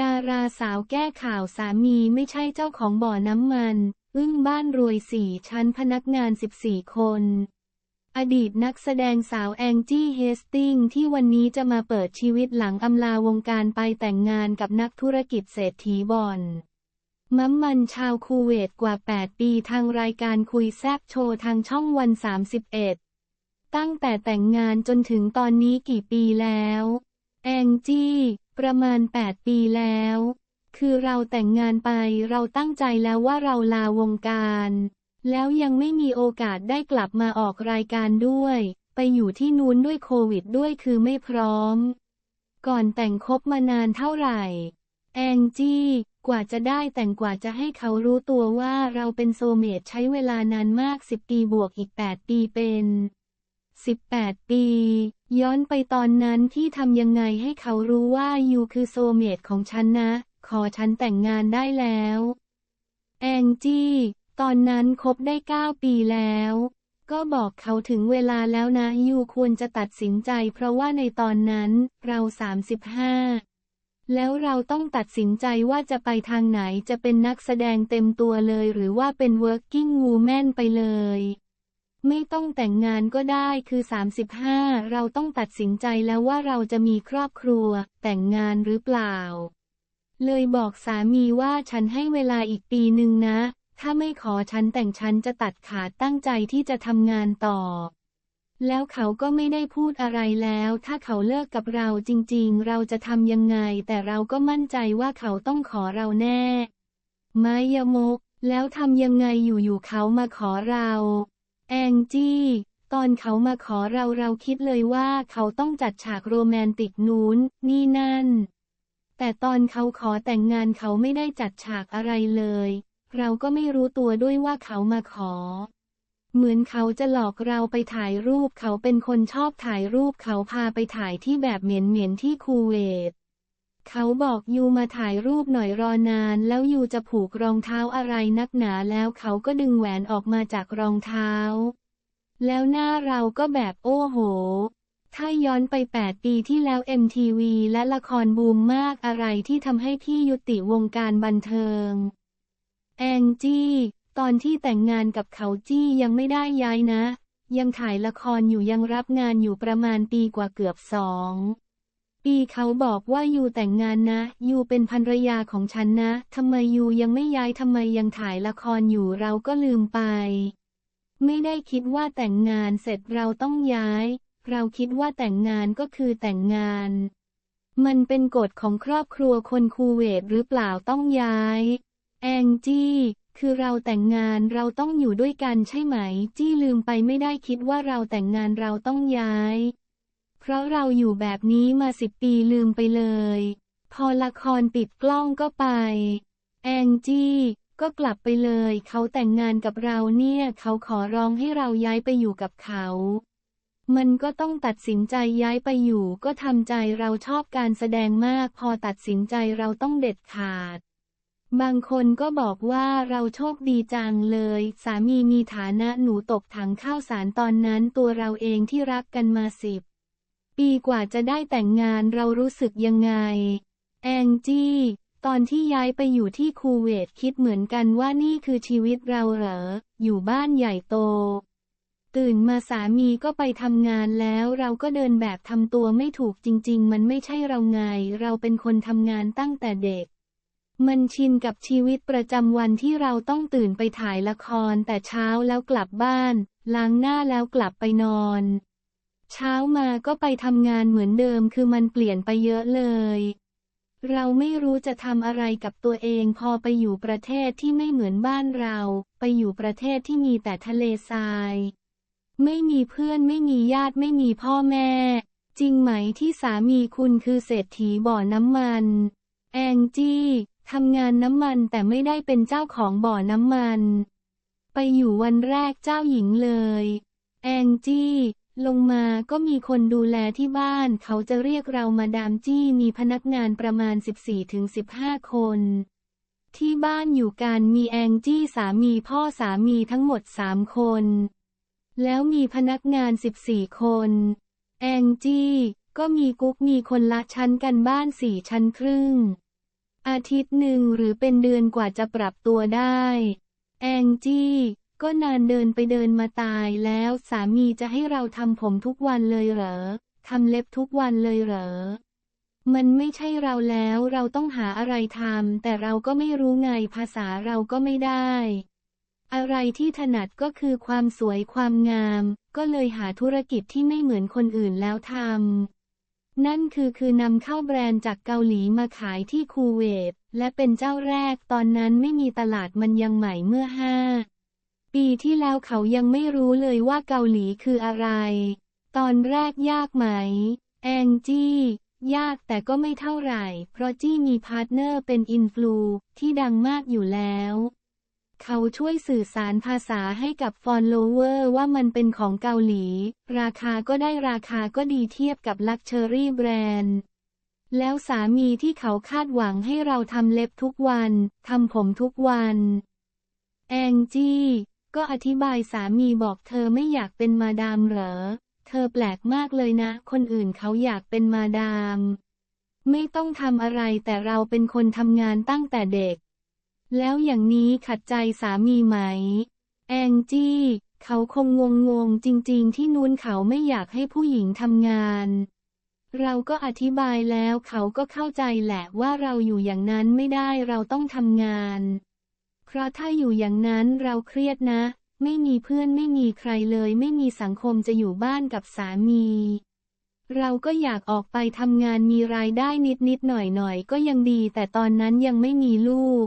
ดาราสาวแก้ข่าวสามีไม่ใช่เจ้าของบ่อน้ำมัน อึ้งบ้านรวยสี่ชั้นพนักงาน 14 คน อดีตนักแสดงสาวแองจี้เฮสติงที่วันนี้จะมาเปิดชีวิตหลังอำลาวงการไปแต่งงานกับนักธุรกิจเศรษฐีบอลมัมมันชาวคูเวตกว่า 8 ปีทางรายการคุยแซบโชว์ทางช่องวัน 31 ตั้งแต่แต่งงานจนถึงตอนนี้กี่ปีแล้ว แองจี้ ประมาณ 8 ปีแล้ว คือเราแต่งงานไปเราตั้งใจแล้วว่าเราลาวงการ แล้วยังไม่มีโอกาสได้กลับมาออกรายการด้วย ไปอยู่ที่นู้นด้วยโควิดด้วยคือไม่พร้อม ก่อนแต่งคบมานานเท่าไหร่ แองจี้ กว่าจะได้แต่งกว่าจะให้เขารู้ตัวว่าเราเป็นโซเมตใช้เวลานานมาก 10 ปีบวกอีก 8 ปีเป็น 18 ปี ย้อนไปตอนนั้นที่ทำยังไงให้เขารู้ว่ายูคือโซเมตของฉันนะ ขอฉันแต่งงานได้แล้ว แองจี้ ตอนนั้นคบได้ 9 ปีแล้ว ก็บอกเขาถึงเวลาแล้วนะยูควรจะตัดสินใจ เพราะว่าในตอนนั้นเรา 35 แล้วเราต้องตัดสินใจว่าจะไปทางไหนจะเป็นนักแสดงเต็มตัวเลย หรือว่าเป็น working woman ไปเลย ไม่ต้องแต่งงานก็ได้คือ 35 เราต้องตัดสินใจแล้วว่าเราจะมีครอบครัว แต่งงานหรือเปล่า เลยบอกสามีว่าฉันให้เวลาอีกปีหนึ่งนะ ถ้าไม่ขอฉันแต่งฉันจะตัดขาดตั้งใจที่จะทำงานต่อ แล้วเขาก็ไม่ได้พูดอะไรแล้ว ถ้าเขาเลิกกับเราจริงๆ เราจะทำยังไง แต่เราก็มั่นใจว่าเขาต้องขอเราแน่ ไมยมก แล้วทำยังไงอยู่ๆเขามาขอเรา แองจี้ ตอนเขามาขอเราเราคิดเลยว่าเขาต้องจัดฉากโรแมนติกนู้น นี่นั่น แต่ตอนเขาขอแต่งงานเขาไม่ได้จัดฉากอะไรเลย เราก็ไม่รู้ตัวด้วยว่าเขามาขอ เหมือนเขาจะหลอกเราไปถ่ายรูปเขาเป็นคนชอบถ่ายรูปเขาพาไปถ่ายที่แบบเหมียนๆที่คูเวต เขาบอกยูมาถ่ายรูปหน่อยรอนาน แล้วยูจะผูกรองเท้าอะไรนักหนาแล้วเขาก็ดึงแหวนออกมาจากรองเท้า แล้วหน้าเราก็แบบโอ้โห ถ้าย้อนไป 8 ปีที่แล้ว MTV และละครบูมมากอะไรที่ทำให้พี่ยุติวงการบันเทิง แองจี้ ตอนที่แต่งงานกับเขาจี้ยังไม่ได้ย้ายนะ ยังถ่ายละครอยู่ยังรับงานอยู่ประมาณปีกว่าเกือบสอง ปีเขาบอกว่ายูแต่งงานนะ ยูเป็นภรรยาของฉันนะทำไมยูยังไม่ย้ายทำไมยังถ่ายละครอยู่เราก็ลืมไป ไม่ได้คิดว่าแต่งงานเสร็จเราต้องย้าย เราคิดว่าแต่งงานก็คือแต่งงาน มันเป็นกฎของครอบครัวคนคูเวตหรือเปล่าต้องย้าย แองจี้คือเราแต่งงานเราต้องอยู่ด้วยกันใช่ไหม จี้ลืมไปไม่ได้คิดว่าเราแต่งงานเราต้องย้าย เพราะเราอยู่แบบนี้มาสิบปีลืมไปเลย พอละครปิดกล้องก็ไป แองจี้ ก็กลับไปเลย เขาแต่งงานกับเราเนี่ย เขาขอร้องให้เราย้ายไปอยู่กับเขา มันก็ต้องตัดสินใจย้ายไปอยู่ ก็ทำใจเราชอบการแสดงมาก พอตัดสินใจเราต้องเด็ดขาดบางคนก็บอกว่าเราโชคดีจังเลย สามีมีฐานะหนูตกถังข้าวสารตอนนั้นตัวเราเองที่รักกันมาสิบ ปีกว่าจะได้แต่งงานเรารู้สึกยังไง แองจี้ ตอนที่ย้ายไปอยู่ที่คูเวตคิดเหมือนกันว่านี่คือชีวิตเราเหรอ อยู่บ้านใหญ่โต ตื่นมาสามีก็ไปทำงานแล้วเราก็เดินแบบทำตัวไม่ถูกจริง ๆ มันไม่ใช่เราไง เราเป็นคนทำงานตั้งแต่เด็กมันชินกับชีวิตประจำวันที่เราต้องตื่นไปถ่ายละครแต่เช้าแล้วกลับบ้าน ล้างหน้าแล้วกลับไปนอน เช้ามาก็ไปทำงานเหมือนเดิมคือมันเปลี่ยนไปเยอะเลย เราไม่รู้จะทำอะไรกับตัวเองพอไปอยู่ประเทศที่ไม่เหมือนบ้านเรา ไปอยู่ประเทศที่มีแต่ทะเลทราย ไม่มีเพื่อนไม่มีญาติไม่มีพ่อแม่ จริงไหมที่สามีคุณคือเศรษฐีบ่อน้ำมัน แองจี้ทำงานน้ำมันแต่ไม่ได้เป็นเจ้าของบ่อน้ำมัน ไปอยู่วันแรกเจ้าหญิงเลย แองจี้ ลงมาก็มีคนดูแลที่บ้าน เขาจะเรียกเรามาดามจี้มีพนักงานประมาณ 14-15 คน ที่บ้านอยู่กันมีแองจี้สามีพ่อสามีทั้งหมดสามคน แล้วมีพนักงาน 14 คน แองจี้ก็มีกุ๊กมีคนละชั้นกันบ้านสี่ชั้นครึ่ง อาทิตย์หนึ่งหรือเป็นเดือนกว่าจะปรับตัวได้ แองจี้ ก็นานเดินไปเดินมาตายแล้วสามีจะให้เราทำผมทุกวันเลยเหรอ ทำเล็บทุกวันเลยเหรอ มันไม่ใช่เราแล้วเราต้องหาอะไรทำแต่เราก็ไม่รู้ไงภาษาเราก็ไม่ได้ อะไรที่ถนัดก็คือความสวยความงาม ก็เลยหาธุรกิจที่ไม่เหมือนคนอื่นแล้วทำ นั่นคือคือนำเข้าแบรนด์จากเกาหลีมาขายที่คูเวตและเป็นเจ้าแรกตอนนั้นไม่มีตลาดมันยังใหม่เมื่อห้า ปีที่แล้วเขายังไม่รู้เลยว่าเกาหลีคืออะไร ตอนแรกยากไหม แองจี้ ยากแต่ก็ไม่เท่าไหร่ เพราะจี้มีพาร์ทเนอร์เป็นอินฟลูที่ดังมากอยู่แล้ว เขาช่วยสื่อสารภาษาให้กับฟอนโลเวอร์ว่ามันเป็นของเกาหลี ราคาก็ได้ราคาก็ดีเทียบกับลักเชอรี่แบรนด์แล้วสามีที่เขาคาดหวังให้เราทำเล็บทุกวัน ทำผมทุกวัน แองจี้ ก็อธิบายสามีบอกเธอไม่อยากเป็นมาดามเหรอ เธอแปลกมากเลยนะ คนอื่นเขาอยากเป็นมาดาม ไม่ต้องทำอะไรแต่เราเป็นคนทำงานตั้งแต่เด็ก แล้วอย่างนี้ขัดใจสามีไหม แองจี้ เขาคงงงงๆจริงๆ ที่นู้นเขาไม่อยากให้ผู้หญิงทำงาน เราก็อธิบายแล้วเขาก็เข้าใจแหละว่าเราอยู่อย่างนั้นไม่ได้เราต้องทำงาน เพราะถ้าอยู่อย่างนั้นเราเครียดนะ ไม่มีเพื่อนไม่มีใครเลย ไม่มีสังคมจะอยู่บ้านกับสามี เราก็อยากออกไปทำงานมีรายได้นิดนิดๆหน่อยหน่อยๆก็ยังดี แต่ตอนนั้นยังไม่มีลูก